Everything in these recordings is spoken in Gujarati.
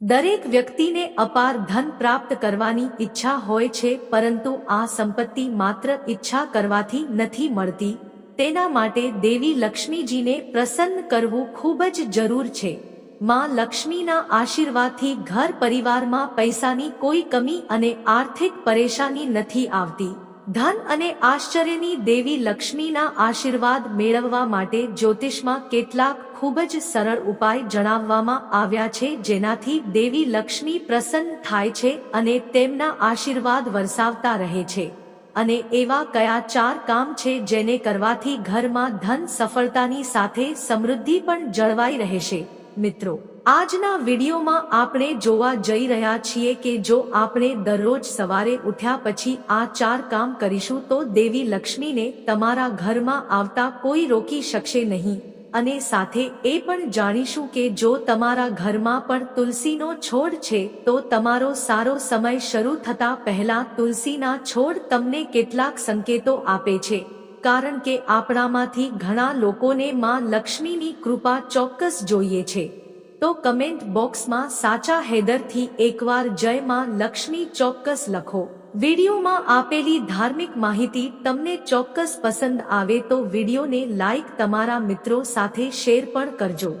દરેક વ્યક્તિને અપાર ધન પ્રાપ્ત કરવાની ઈચ્છા હોય છે, પરંતુ આ સંપત્તિ માત્ર ઈચ્છા કરવાથી નથી મળતી. તેના માટે દેવી લક્ષ્મીજીને પ્રસન્ન કરવું ખૂબ જ જરૂર છે. માં લક્ષ્મીના આશીર્વાદથી ઘર પરિવારમાં પૈસાની કોઈ કમી અને આર્થિક પરેશાની નથી આવતી. ધન અને આશ્ચર્યની દેવી લક્ષ્મીના આશીર્વાદ મેળવવા માટે જ્યોતિષમાં કેટલાક ખૂબ જ સરળ ઉપાય જણાવવામાં આવ્યા છે, જેનાથી દેવી લક્ષ્મી પ્રસન્ન થાય છે અને તેમના આશીર્વાદ વરસાવતા રહે છે. અને એવા કયા ચાર કામ છે જેને કરવાથી ઘરમાં ધન સફળતાની સાથે સમૃદ્ધિ પણ જળવાઈ રહેશે? મિત્રો આજના વિડીયોમાં આપણે જોવા જઈ રહ્યા છીએ કે જો આપણે દરરોજ સવારે ઉઠ્યા પછી આ ચાર કામ કરીશું તો દેવી લક્ષ્મીને તમારા ઘરમાં આવતા કોઈ રોકી શકશે નહીં. અને સાથે એ પણ જાણીશું કે જો તમારા ઘરમાં પણ તુલસીનો છોડ છે, તો તમારો સારો સમય શરૂ થતા પહેલા તુલસીના છોડ તમને કેટલાક સંકેતો આપે છે. કારણ કે આપણામાંથી ઘણા લોકોને માં લક્ષ્મીની કૃપા ચોક્કસ જોઈએ છે. તો કમેન્ટ બોક્સમાં સાચા હેદરથી એકવાર જય માં લક્ષ્મી ચોક્કસ લખો. વિડીયોમાં આપેલી ધાર્મિક માહિતી તમને ચોક્કસ પસંદ આવે તો વિડીયોને લાઈક તમારા મિત્રો સાથે શેર પણ કરજો.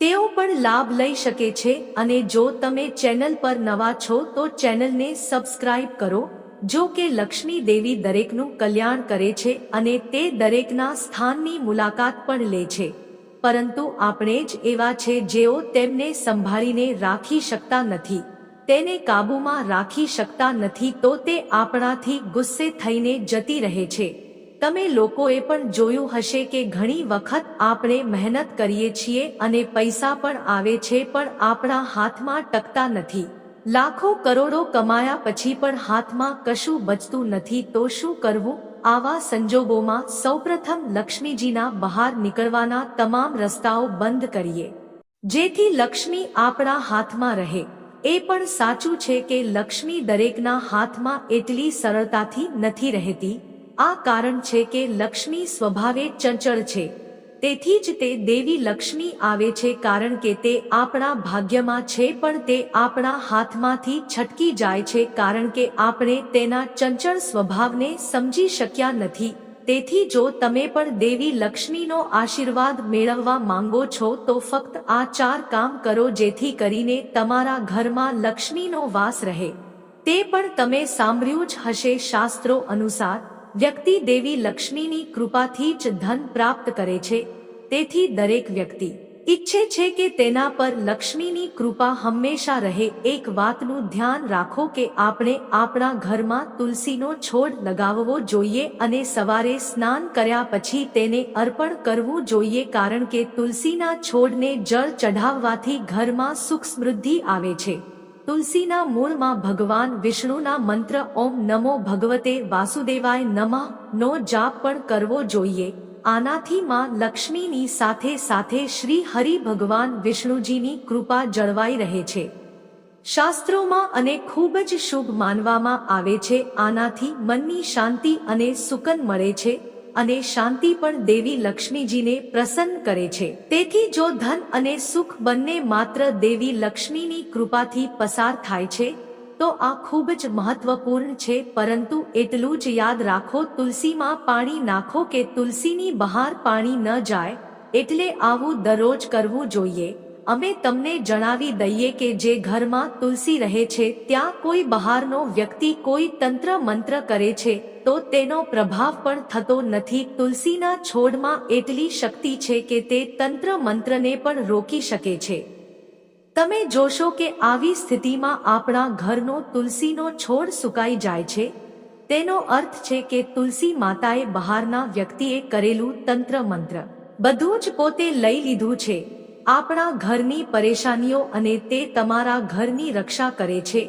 તેઓ પણ લાભ લઈ શકે છે અને જો તમે ચેનલ પર નવા છો તો ચેનલને સબસ્ક્રાઇબ કરો, જો કે લક્ષ્મી દેવી દરેકનું કલ્યાણ કરે છે અને તે દરેકના સ્થાનની મુલાકાત પણ લે છે. પરંતુ આપણે જ એવા છે જેઓ તેમને સંભાળીને રાખી શકતા નથી. તેને કાબૂમાં રાખી શકતા નથી તો તે આપણાથી ગુસ્સે થઈને જતી રહે છે. તમે લોકોએ પણ જોયું હશે કે ઘણી વખત આપણે મહેનત કરીએ છીએ અને પૈસા પણ આવે છે પણ આપણા હાથમાં ટકતા નથી. લાખો કરોડો કમાયા પછી પણ હાથમાં કશું બચતું નથી તો શું કરવું? આવા સંજોગોમાં સૌપ્રથમ લક્ષ્મીજીના બહાર નીકળવાના તમામ રસ્તાઓ બંધ કરીએ. જેથી લક્ષ્મી આપણા હાથમાં રહે. એ પણ સાચું છે કે લક્ષ્મી દરેકના હાથમાં એટલી સરળતાથી નથી રહેતી. આ કારણ છે કે લક્ષ્મી સ્વભાવે ચંચળ છે. તેથી જ તે દેવી લક્ષ્મી આવે છે કારણ કે તે આપણા ભાગ્યમાં છે પણ તે આપણા હાથમાંથી છટકી જાય છે કારણ કે આપણે તેના ચંચળ સ્વભાવને સમજી શક્યા નથી. તેથી જો તમે પણ દેવી લક્ષ્મીનો આશીર્વાદ મેળવવા માંગો છો તો ફક્ત આ ચાર કામ કરો જેથી કરીને તમારા ઘરમાં લક્ષ્મીનો વાસ રહે. તે પણ તમે સાંભળ્યું જ હશે શાસ્ત્રો અનુસાર. વ્યક્તિ દેવી લક્ષ્મીની કૃપાથી જ ધન પ્રાપ્ત કરે છે. તેથી દરેક વ્યક્તિ ઈચ્છે છે કે તેના પર લક્ષ્મીની કૃપા હંમેશા રહે. એક વાતનું ધ્યાન રાખો કે આપણે આપણા ઘરમાં તુલસીનો છોડ લગાવવો જોઈએ અને સવારે સ્નાન કર્યા પછી તેને અર્પણ કરવું જોઈએ કારણ કે તુલસીના છોડને જળ ચઢાવવાથી ઘરમાં સુખ સમૃદ્ધિ આવે છે. તુલસીના મૂળમાં ભગવાન વિષ્ણુના મંત્ર ઓમ નમો ભગવતે વાસુદેવાય નમઃ, નો જાપ પણ કરવો જોઈએ. આનાથી માં લક્ષ્મીની સાથે સાથે શ્રી હરિ ભગવાન વિષ્ણુજીની કૃપા જળવાઈ રહે છે. શાસ્ત્રોમાં અને ખૂબ જ શુભ માનવામાં આવે છે. આનાથી મનની શાંતિ અને સુકન મળે છે. અને શાંતિ પણ દેવી લક્ષ્મીજીને પ્રસન્ન કરે છે. તેથી જો ધન અને સુખ બંને માત્ર દેવી લક્ષ્મીની કૃપાથી પસાર થાય છે, તો આ ખૂબ જ મહત્વપૂર્ણ છે, પરંતુ એટલું જ યાદ રાખો, તુલસીમાં પાણી નાખો કે તુલસીની બહાર પાણી ન જાય, એટલે આવું દરરોજ કરવું જોઈએ. અમે તમને જણાવી દઈએ કે જે ઘરમાં તુલસી રહે છે, ત્યાં કોઈ બહારનો વ્યક્તિ કોઈ તંત્ર મંત્ર કરે છે, તો તેનો પ્રભાવ પણ થતો નથી. તુલસીના છોડમાં એટલી શક્તિ છે કે તે તંત્ર મંત્રને પણ રોકી શકે છે. તમે જોશો કે આવી સ્થિતિમાં આપણા ઘરનો તુલસીનો છોડ સુકાઈ જાય છે. તેનો અર્થ છે કે તુલસી માતાએ બહારના વ્યક્તિએ કરેલું તંત્ર મંત્ર બધું જ પોતે લઈ લીધું છે. આપણા ઘરની પરેશાનીઓ અને તે તમારા ઘરની રક્ષા કરે છે.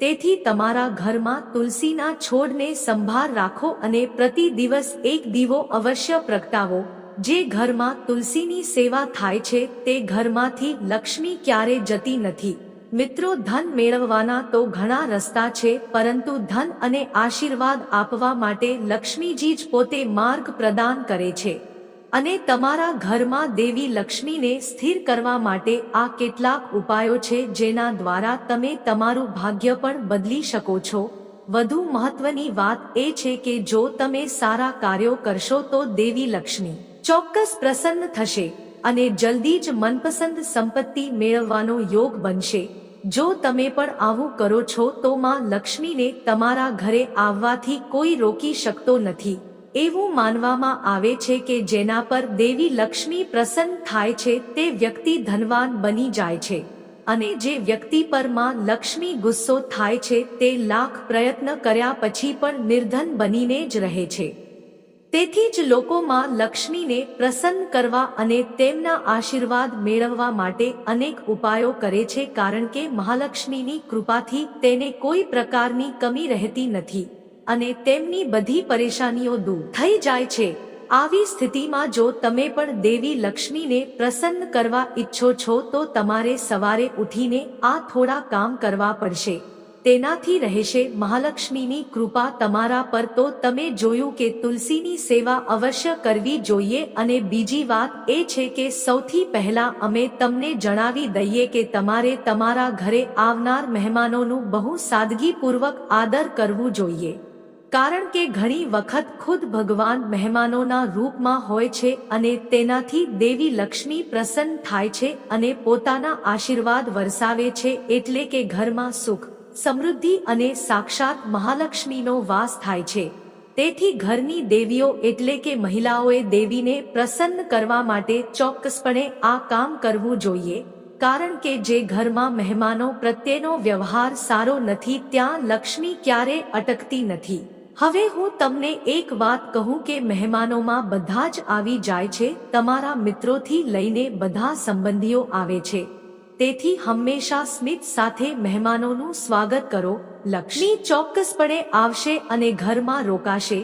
તેથી તમારા ઘરમાં તુલસીના છોડને સંભાળ રાખો અને પ્રતિ દિવસ એક દીવો અવશ્ય પ્રગટાવો. જે ઘરમાં તુલસીની સેવા થાય છે તે ઘરમાંથી લક્ષ્મી ક્યારે જતી નથી. મિત્રો, ધન મેળવવાના તો ઘણા રસ્તા છે, પરંતુ ધન અને આશીર્વાદ આપવા માટે લક્ષ્મીજી જ પોતે માર્ગ પ્રદાન કરે છે. અને તમારા ઘરમાં દેવી લક્ષ્મીને સ્થિર કરવા માટે આ કેટલાક ઉપાયો છે જેના દ્વારા તમે તમારું ભાગ્ય પણ બદલી શકો છો. વધુ મહત્વની વાત એ છે કે જો તમે સારા કાર્યો કરશો તો દેવી લક્ષ્મી ચોક્કસ પ્રસન્ન થશે અને જલ્દી જ મનપસંદ સંપત્તિ મેળવવાનો યોગ બનશે. જો તમે પણ આવું કરો છો તો માં લક્ષ્મીને તમારા ઘરે આવવાથી કોઈ રોકી શકતો નથી. એવું માનવામાં આવે છે કે જેના પર દેવી લક્ષ્મી પ્રસન્ન થાય છે, તે વ્યક્તિ ધનવાન બની જાય છે. અને જે વ્યક્તિ પરમાં લક્ષ્મી ગુસ્સો થાય છે, તે લાખ પ્રયત્ન કર્યા પછી પણ નિર્ધન બનીને જ રહે છે. તેથી જ લોકોમાં લક્ષ્મીને પ્રસન્ન કરવા અને તેમના આશીર્વાદ મેળવવા માટે અનેક ઉપાયો કરે છે, કારણ કે મહાલક્ષ્મીની કૃપાથી તેને કોઈ પ્રકારની કમી રહેતી નથી. અને તેમની બધી પરેશાનીઓ દૂર થઈ જાય છે. આવી સ્થિતિમાં જો તમે પણ દેવી લક્ષ્મીને પ્રસન્ન કરવા ઈચ્છો છો તો તમારે સવારે ઉઠીને આ થોડા કામ કરવા પડશે. તેનાથી રહેશે મહાલક્ષ્મીની કૃપા તમારા પર તો તમે જોયું કે તુલસીની સેવા અવશ્ય કરવી જોઈએ અને બીજી વાત એ છે કે સૌથી પહેલા અમે તમને જણાવી દઈએ કે તમારે તમારા ઘરે આવનાર મહેમાનોનું બહુ સાદગીપૂર્વક આદર કરવું જોઈએ. કારણ કે ઘણી વખત ખુદ ભગવાન મહેમાનોના રૂપમાં હોય છે અને તેનાથી દેવી લક્ષ્મી પ્રસન્ન થાય છે અને પોતાના આશીર્વાદ વરસાવે છે એટલે કે ઘરમાં સુખ, સમૃદ્ધિ અને સાક્ષાત મહાલક્ષ્મીનો વાસ થાય છે. તેથી ઘરની દેવીઓ એટલે કે મહિલાઓએ દેવીને પ્રસન્ન કરવા માટે ચોક્કસપણે આ કામ કરવું જોઈએ. કારણ કે જે ઘરમાં મહેમાનો પ્રત્યેનો વ્યવહાર સારો નથી, ત્યાં લક્ષ્મી ક્યારે અટકતી નથી. હવે હું તમને એક વાત કહું કે મહેમાનોમાં બધા જ આવી જાય છે, તમારા મિત્રોથી લઈને બધા સંબંધીઓ આવે છે. તેથી હંમેશા સ્મિત સાથે મહેમાનોનું સ્વાગત કરો, લક્ષ્મી ચોક્કસપણે આવશે અને ઘરમાં રોકાશે.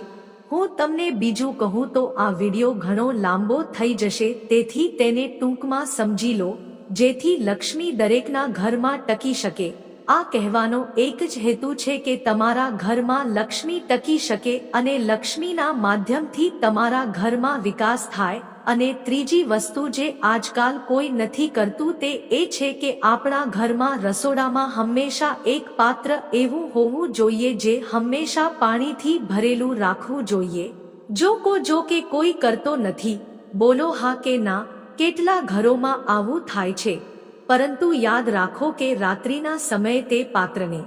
હું તમને બીજું કહું તો આ વિડિયો ઘણો લાંબો થઈ જશે, તેથી તેને ટૂંકમાં સમજી લો, જેથી લક્ષ્મી દરેકના ઘરમાં ટકી શકે. આ કહેવાનો એક જ હેતુ છે કે તમારા ઘરમાં લક્ષ્મી ટકી શકે અને લક્ષ્મીના માધ્યમથી તમારા ઘરમાં વિકાસ થાય અને ત્રીજી વસ્તુ જે આજકાલ કોઈ નથી કરતું તે એ છે કે આપણા ઘરમાં રસોડામાં હંમેશા એક પાત્ર એવું હોવું જોઈએ જે હંમેશા પાણીથી ભરેલું રાખવું જોઈએ. જો કો જો કે કોઈ કરતો નથી. બોલો હા કે ના, કેટલા ઘરોમાં આવું થાય છે? પરંતુ યાદ રાખો કે રાત્રિના સમયે તે પાત્રને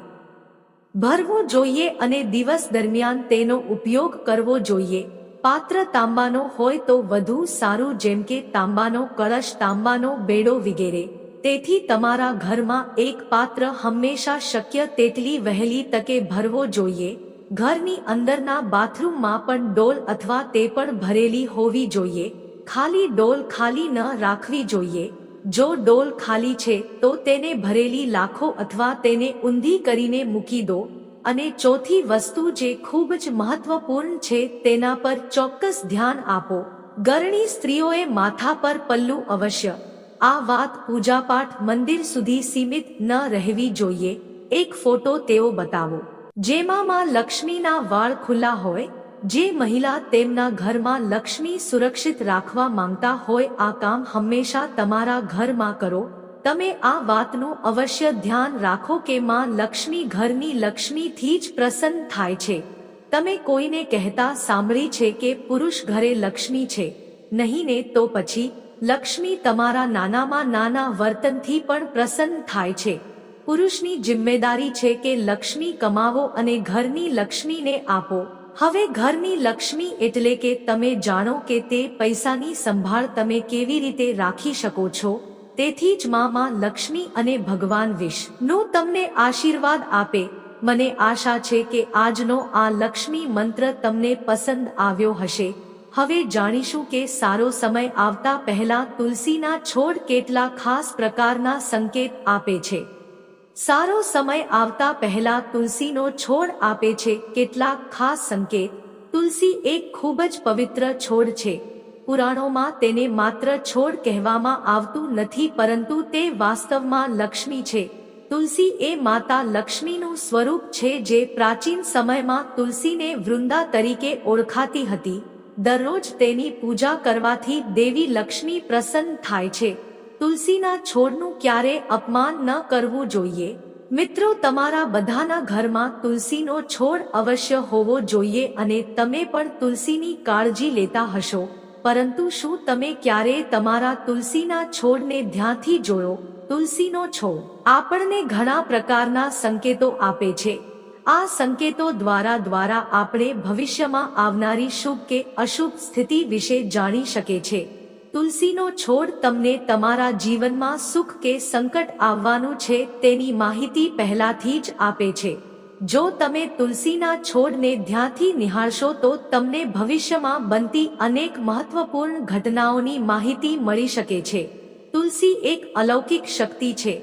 ભરવું જોઈએ અને દિવસ દરમિયાન તેનો ઉપયોગ કરવો જોઈએ. પાત્ર તાંબાનો હોય તો વધુ સારું જેમ કે તાંબાનો કળશ, તાંબાનો બેડો વગેરે. તેથી તમારા ઘરમાં એક પાત્ર હંમેશા શક્ય તેટલી વહેલી તકે ભરવો જોઈએ. ઘરની અંદરના બાથરૂમમાં પણ ડોલ અથવા તે પણ ભરેલી હોવી જોઈએ. ખાલી ડોલ ખાલી ન રાખવી જોઈએ. જો ડોલ ખાલી છે, તો તેને ભરેલી લાખો અથવા તેને ઊંધી કરીને મૂકી દો અને ચોથી વસ્તુ જે ખૂબ જ મહત્વપૂર્ણ છે, તેના પર ચોક્કસ ધ્યાન આપો. ગરણી સ્ત્રીઓએ માથા પર પલ્લું અવશ્ય. આ વાત પૂજાપાઠ મંદિર સુધી સીમિત ન રહેવી જોઈએ. એક ફોટો તેઓ બતાવો. જેમાં માં લક્ષ્મીના વાળ ખુલ્લા હોય જે મહિલા તેમના ઘરમાં લક્ષ્મી સુરક્ષિત રાખવા માંગતા હોય, આ કામ હંમેશા તમારા ઘરમાં કરો. તમે આ વાતનું અવશ્ય ધ્યાન રાખો કે માં લક્ષ્મી ઘરની લક્ષ્મીથી જ પ્રસન્ન થાય છે. તમે કોઈને કહેતા સાંભળી છે કે પુરુષ ઘરે લક્ષ્મી છે. નહીં ને તો પછી, લક્ષ્મી તમારા નાનામાં નાના વર્તનથી પણ પ્રસન્ન થાય છે. પુરુષની જિમ્મેદારી છે કે લક્ષ્મી કમાવો અને ઘરની લક્ષ્મીને આપો. હવે ઘરની લક્ષ્મી એટલે કે તમે જાણો કે તે પૈસાની સંભાળ તમે કેવી રીતે રાખી શકો છો, તેથી જ માં લક્ષ્મી અને ભગવાન વિષ્ણુ તમને આશીર્વાદ આપે. મને આશા છે કે આજનો આ લક્ષ્મી મંત્ર તમને પસંદ આવ્યો હશે. હવે જાણીશું કે સારો સમય આવતા પહેલા તુલસીના છોડ કેટલા ખાસ પ્રકારના સંકેત આપે છે. સારો સમય આવતા પહેલા તુલસીનો છોડ આપે છે. કેટલાક ખાસ સંકેત, તુલસી એક ખૂબ જ પવિત્ર છોડ છે. પુરાણોમાં તેને માત્ર છોડ કહેવામાં આવતું નથી, પરંતુ તે વાસ્તવમાં લક્ષ્મી છે. તુલસી એ માતા લક્ષ્મીનું સ્વરૂપ છે, જે પ્રાચીન સમયમાં તુલસીને વૃંદા તરીકે ઓળખાતી હતી. દરરોજ તેની પૂજા કરવાથી દેવી લક્ષ્મી પ્રસન્ન થાય છે. તુલસીના છોડનું ક્યારે અપમાન ન કરવું જોઈએ. મિત્રો, તમારા બધાના ઘરમાં તુલસીનો છોડ અવશ્ય હોવો જોઈએ અને તમે પણ તુલસીની કાળજી લેતા હશો. પરંતુ શું તમે ક્યારેય તમારા તુલસીના છોડને ધ્યાનથી જોયો? તુલસીનો છોડ આપણને ઘણા પ્રકારના સંકેતો આપે છે. આ સંકેતો દ્વારા દ્વારા આપણે ભવિષ્યમાં આવનારી શુભ કે અશુભ સ્થિતિ વિશે જાણી શકે છે તુલસીનો છોડ તમને તમારા જીવનમાં સુખ કે સંકટ આવવાનું છે તેની માહિતી પહેલાથી જ આપે છે. જો તમે તુલસીના છોડને ધ્યાનથી નિહાળશો તો તમને ભવિષ્યમાં બનતી અનેક મહત્વપૂર્ણ ઘટનાઓની માહિતી મળી શકે છે. તુલસી એક અલૌકિક શક્તિ છે.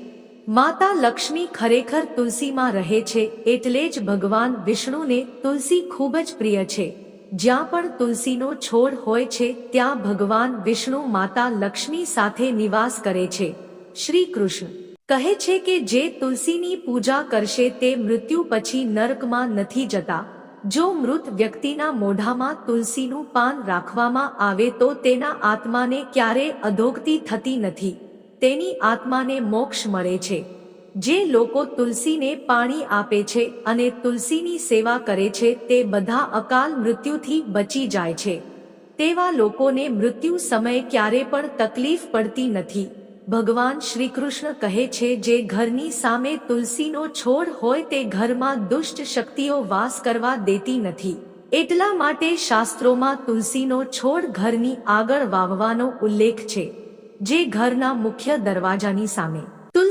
માતા લક્ષ્મી ખરેખર તુલસીમાં રહે છે એટલે જ ભગવાન વિષ્ણુને તુલસી ખૂબ જ પ્રિય છે. જ્યાં પણ તુલસીનો છોડ હોય છે, ત્યાં ભગવાન વિષ્ણુ માતા લક્ષ્મી સાથે નિવાસ કરે છે. શ્રી કૃષ્ણ કહે છે કે જે તુલસીની પૂજા કરશે તે મૃત્યુ પછી નર્કમાં નથી જતા. જો મૃત વ્યક્તિના મોઢામાં તુલસીનું પાન રાખવામાં આવે તો તેના આત્માને ક્યારે અધોગતિ થતી નથી. તેની આત્માને મોક્ષ મળે છે. જે લોકો તુલસીને પાણી આપે છે અને તુલસીની સેવા કરે છે તે બધા અકાલ મૃત્યુથી બચી જાય છે. તેવા લોકોને મૃત્યુ સમયે ક્યારે પણ તકલીફ પડતી નથી. ભગવાન શ્રી કૃષ્ણ કહે છે, જે ઘરની સામે તુલસીનો છોડ હોય તે ઘરમાં દુષ્ટ શક્તિઓ વાસ કરવા દેતી નથી. એટલા માટે શાસ્ત્રોમાં તુલસીનો છોડ ઘરની આગળ વાવવાનો ઉલ્લેખ છે, જે ઘરના મુખ્ય દરવાજાની સામે.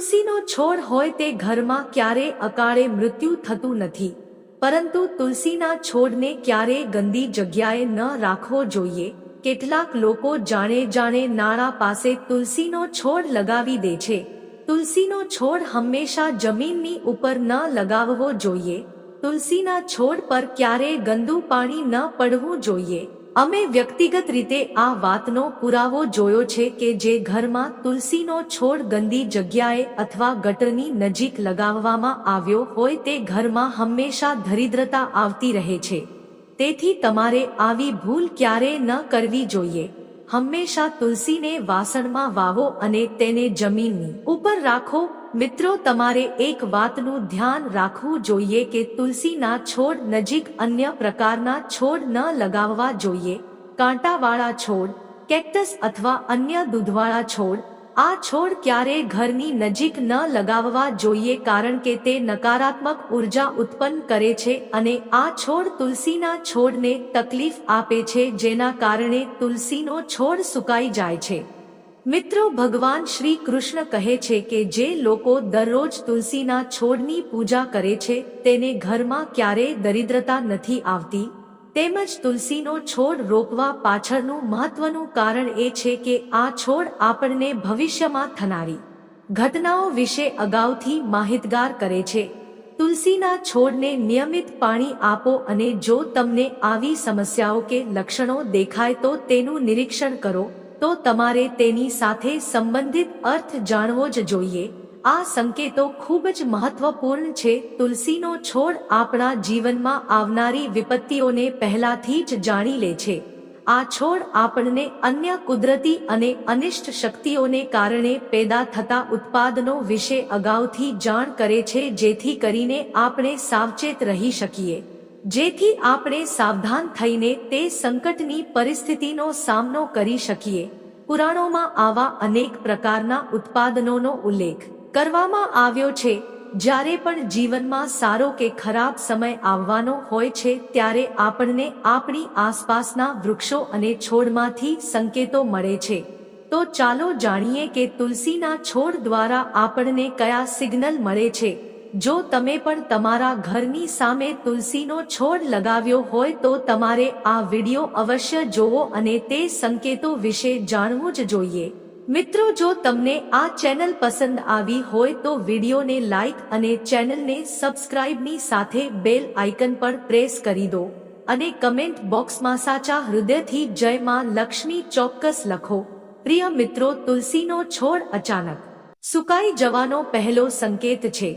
તુલસીનો છોડ હોય તે ઘરમાં ક્યારે અકાળે મૃત્યુ થતું નથી. પરંતુ તુલસીના છોડને ક્યારે ગંદી જગ્યાએ ન રાખવો જોઈએ. કેટલાક લોકો જાણે જાણે નાણાં પાસે તુલસીનો છોડ લગાવી દે છે. તુલસીનો છોડ હંમેશા જમીનની ઉપર ન લગાવવો જોઈએ. તુલસીના છોડ પર ક્યારેય ગંદુ પાણી ન પડવું જોઈએ. અમે વ્યક્તિગત રીતે આ વાતનો પુરાવો જોયો છે કે જે ઘરમાં તુલસીનો છોડ ગંદી જગ્યાએ અથવા ગટરની નજીક લગાવવામાં આવ્યો હોય તે ઘરમાં હંમેશા દરિદ્રતા આવતી રહે છે. તેથી તમારે આવી ભૂલ ક્યારેય ન કરવી જોઈએ. હંમેશા તુલસીને વાસણમાં વાવો અને તેને જમીનની ઉપર રાખો મિત્રો, તમારે એક વાતનું ધ્યાન રાખવું જોઈએ કે તુલસીના છોડ નજીક અન્ય પ્રકારના છોડ ન લગાવવા જોઈએ. કાંટાવાળા છોડ, કેક્ટસ અથવા અન્ય દૂધવાળા છોડ, આ છોડ ક્યારે ઘરની નજીક ન લગાવવા જોઈએ કારણ કે તે નકારાત્મક ઊર્જા ઉત્પન્ન કરે છે અને આ છોડ તુલસીના છોડને તકલીફ આપે છે જેના કારણે તુલસીનો છોડ સુકાઈ જાય છે. મિત્રો, ભગવાન શ્રી કૃષ્ણ કહે છે કે જે લોકો દરરોજ તુલસીના છોડની પૂજા કરે છે, તેને ઘરમાં ક્યારેય દરિદ્રતા નથી આવતી. તેમજ તુલસીનો છોડ રોપવા પાછળનું મહત્વનું કારણ એ છે કે આ છોડ આપણને ભવિષ્યમાં થનારી ઘટનાઓ વિશે અગાઉથી માહિતગાર કરે છે. તુલસીના છોડને નિયમિત પાણી આપો અને જો તમને આવી સમસ્યાઓ કે લક્ષણો દેખાય તો તેનું નિરીક્ષણ કરો. તો તમારે તેની સાથે સંબંધિત અર્થ જાણવો જ જોઈએ. આ સંકેતો ખૂબ જ મહત્વપૂર્ણ છે. તુલસીનો છોડ આપણા જીવનમાં આવનારી વિપત્તિઓને પહેલાથી જ જાણી લે છે. આ છોડ આપણને અન્ય કુદરતી અને અનિષ્ટ શક્તિઓને કારણે પેદા થતા ઉત્પાદનો વિશે અગાઉથી જાણ કરે છે જેથી કરીને આપણે સાવચેત રહી શકીએ. જેથી આપણે સાવધાન થઈને તે સંકટની પરિસ્થિતિનો સામનો કરી શકીએ. પુરાણોમાં આવા અનેક પ્રકારના ઉત્પાદનોનો ઉલ્લેખ કરવામાં આવ્યો છે. જ્યારે પણ જીવનમાં સારો કે ખરાબ સમય આવવાનો હોય છે, ત્યારે આપણને આપણી આસપાસના વૃક્ષો અને છોડમાંથી સંકેતો મળે છે. તો ચાલો જાણીએ કે તુલસીના છોડ દ્વારા આપણને કયા સિગ્નલ મળે છે. જો તમે પણ તમારા ઘરની સામે તુલસીનો છોડ લગાવ્યો હોય તો તમારે આ વિડિયો અવશ્ય જોવો અને તે સંકેતો વિશે જાણવું જ જોઈએ. મિત્રો, જો તમને આ ચેનલ પસંદ આવી હોય તો વિડીયોને લાઈક અને ચેનલને સબસ્ક્રાઇબની સાથે બેલ આઇકન પર પ્રેસ કરી દો અને કમેન્ટ બોક્સમાં સાચા હૃદયથી જય માં લક્ષ્મી ચોક્કસ લખો. પ્રિય મિત્રો, તુલસીનો છોડ અચાનક સુકાઈ જવાનો પહેલો સંકેત છે.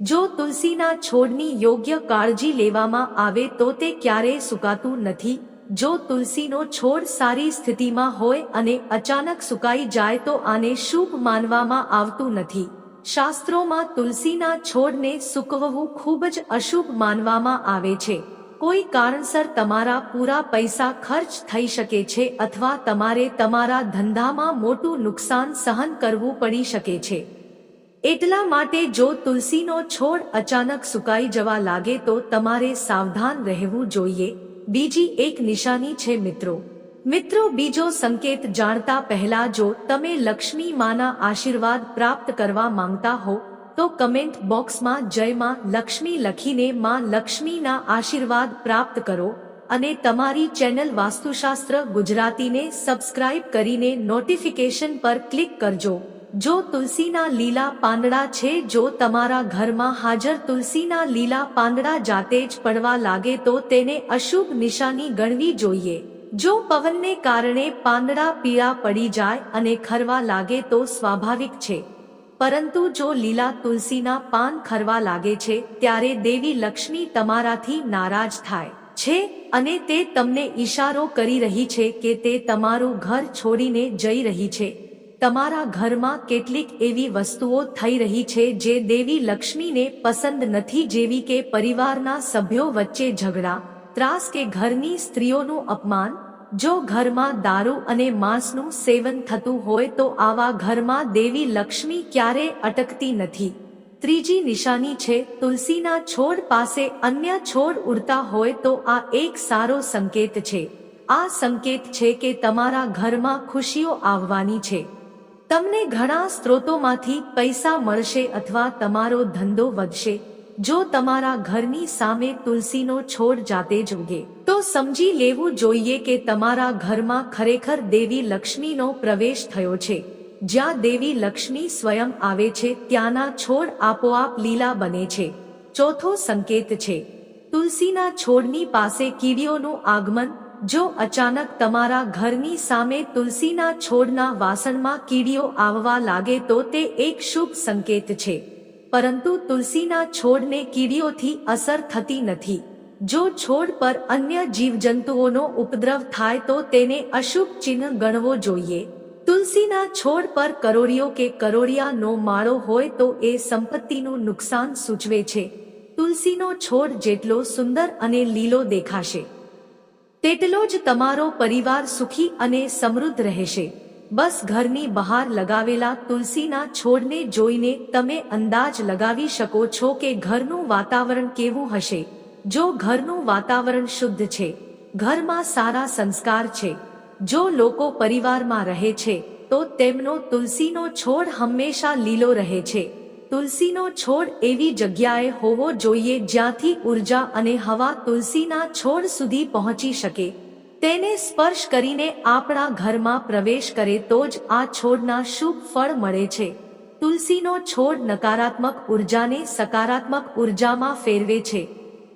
જો તુલસીના છોડની યોગ્ય કાળજી લેવામાં આવે તો તે ક્યારેય સુકાતું નથી. જો તુલસીનો છોડ સારી સ્થિતિમાં હોય અને અચાનક સુકાઈ જાય તો આને શુભ માનવામાં આવતું નથી. શાસ્ત્રોમાં તુલસીના છોડને સૂકવવું ખૂબ જ અશુભ માનવામાં આવે છે. કોઈ કારણસર તમારા પૂરા પૈસા ખર્ચ થઈ શકે છે અથવા તમારે તમારા ધંધામાં મોટું નુકસાન સહન કરવું પડી શકે છે. એટલા માટે જો તુલસીનો છોડ અચાનક સુકાઈ જવા લાગે તો તમારે સાવધાન રહેવું જોઈએ. બીજી એક નિશાની છે મિત્રો. મિત્રો, બીજો સંકેત જાણતા પહેલા જો તમે લક્ષ્મી માના આશીર્વાદ પ્રાપ્ત કરવા માંગતા હો, તો કમેન્ટ બોક્સમાં જય માં લક્ષ્મી લખીને માં લક્ષ્મીના આશીર્વાદ પ્રાપ્ત કરો અને તમારી ચેનલ વાસ્તુશાસ્ત્ર ગુજરાતીને સબસ્ક્રાઇબ કરીને નોટિફિકેશન પર ક્લિક કરજો. જો તુલસીના લીલા પાંદડા છે, જો તમારા ઘરમાં હાજર તુલસીના લીલા પાંદડા જાતે જ પડવા લાગે તો તેને અશુભ નિશાની ગણવી જોઈએ. જો પવનને કારણે પાંદડા પીળા પડી જાય અને ખરવા લાગે તો સ્વાભાવિક છે. પરંતુ જો લીલા તુલસીના પાન ખરવા લાગે છે, ત્યારે દેવી લક્ષ્મી તમારાથી નારાજ થાય છે અને તે તમને ઈશારો કરી રહી છે કે તે તમારું ઘર છોડીને જઈ રહી છે. તમારા ઘરમાં કેટલીક એવી વસ્તુઓ થઈ રહી છે જે દેવી લક્ષ્મીને પસંદ નથી જેવી કે પરિવારના સભ્યો વચ્ચે ઝઘડા, ત્રાસ કે ઘરની સ્ત્રીઓનું અપમાન? જો ઘરમાં દારૂ અને માંસનું સેવન થતું હોય તો આવા ઘરમાં દેવી લક્ષ્મી ક્યારે અટકતી નથી? ત્રીજી નિશાની છે, તુલસીના છોડ પાસે અન્ય છોડ ઉડતા હોય તો આ એક સારો સંકેત છે. આ સંકેત છે કે તમારા ઘરમાં ખુશીઓ આવવાની છે. તમને ઘણા સ્ત્રોતોમાંથી પૈસા મળશે અથવા તમારો ધંધો વધશે, જો તમારા ઘરની સામે તુલસીનો છોડ જાતે જ ઉગે તો સમજી લેવું જોઈએ કે તમારા ઘરમાં ખરેખર દેવી લક્ષ્મીનો પ્રવેશ થયો છે. જ્યાં દેવી લક્ષ્મી સ્વયં આવે છે, ત્યાંના છોડ આપોઆપ લીલા બને છે. ચોથો સંકેત છે. તુલસીના છોડની પાસે કીડીઓનું આગમન જો અચાનક તમારા ઘરની સામે તુલસીના છોડના વાસણમાં કીડીઓ આવવા લાગે તો તે એક શુભ સંકેત છે. પરંતુ તુલસીના છોડને કીડીઓથી અસર થતી નથી. જો છોડ પર અન્ય જીવજંતુઓનો ઉપદ્રવ થાય તો તેને અશુભ ચિહ્ન ગણવો જોઈએ. તુલસીના છોડ પર કરોડિયો કે કરોડિયાનો માળો હોય તો એ સંપત્તિનું નુકસાન સૂચવે છે. તુલસીનો છોડ જેટલો સુંદર અને લીલો દેખાશે. તેટલો જ તમારો પરિવાર સુખી અને સમૃદ્ધ રહેશે. બસ ઘરની બહાર લગાવેલા તુલસીના છોડને જોઈને તમે અંદાજ લગાવી શકો છો કે ઘરનું વાતાવરણ કેવું હશે. જો ઘરનું વાતાવરણ શુદ્ધ છે, ઘરમાં સારા સંસ્કાર છે, જો લોકો પરિવારમાં રહે છે, તો તેમનો તુલસીનો છોડ હંમેશા લીલો રહે છે. તુલસીનો છોડ એવી જગ્યાએ હોવો જોઈએ જ્યાંથી ઊર્જા અને હવા તુલસીના છોડ સુધી પહોંચી શકે. તેને સ્પર્શ કરીને આપણા ઘરમાં પ્રવેશ કરે તો જ આ છોડના શુભ ફળ મળે છે. તુલસીનો છોડ નકારાત્મક ઉર્જાને સકારાત્મક ઉર્જામાં ફેરવે છે.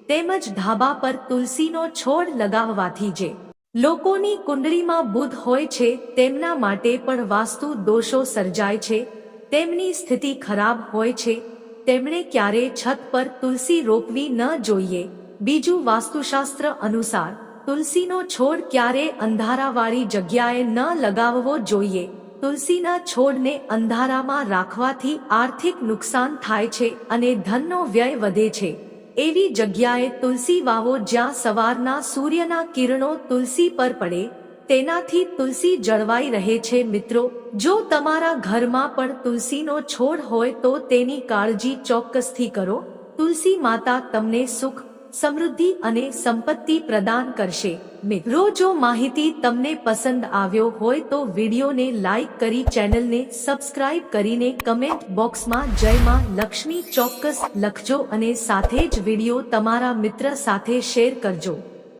તેમજ ધાબા પર તુલસીનો છોડ લગાવવાથી જે લોકોની કુંડળીમાં બુધ હોય છે, તેમના માટે પણ વાસ્તુ દોષો સર્જાય છે. તેમની સ્થિતિ ખરાબ હોય છે, તેમણે ક્યારે છત પર તુલસી રોપવી ન જોઈએ. બીજું વાસ્તુશાસ્ત્ર અનુસાર, તુલસીનો છોડ ક્યારે અંધારાવાળી જગ્યાએ ન લગાવવો જોઈએ. તુલસીના છોડને અંધારામાં રાખવાથી આર્થિક નુકસાન થાય છે અને ધનનો વ્યય વધે છે. એવી જગ્યાએ તુલસી વાવો જ્યાં સવારના સૂર્યના કિરણો તુલસી પર પડે તેનાથી તુલસી જળવાઈ રહે છે મિત્રો. જો તમારા ઘરમાં પણ તુલસીનો છોડ હોય તો તેની કાળજી ચોક્કસથી કરો. તુલસી માતા તમને સુખ, સમૃદ્ધિ અને સંપત્તિ પ્રદાન કરશે. મિત્રો જો માહિતી તમને પસંદ આવ્યો હોય તો વિડીયોને લાઈક કરી ચેનલને સબસ્ક્રાઇબ કરીને કમેન્ટ બોક્સમાં જય માં લક્ષ્મી ચોક્કસ લખજો અને સાથે જ વીડિયો તમારા મિત્ર સાથે શેર કરજો.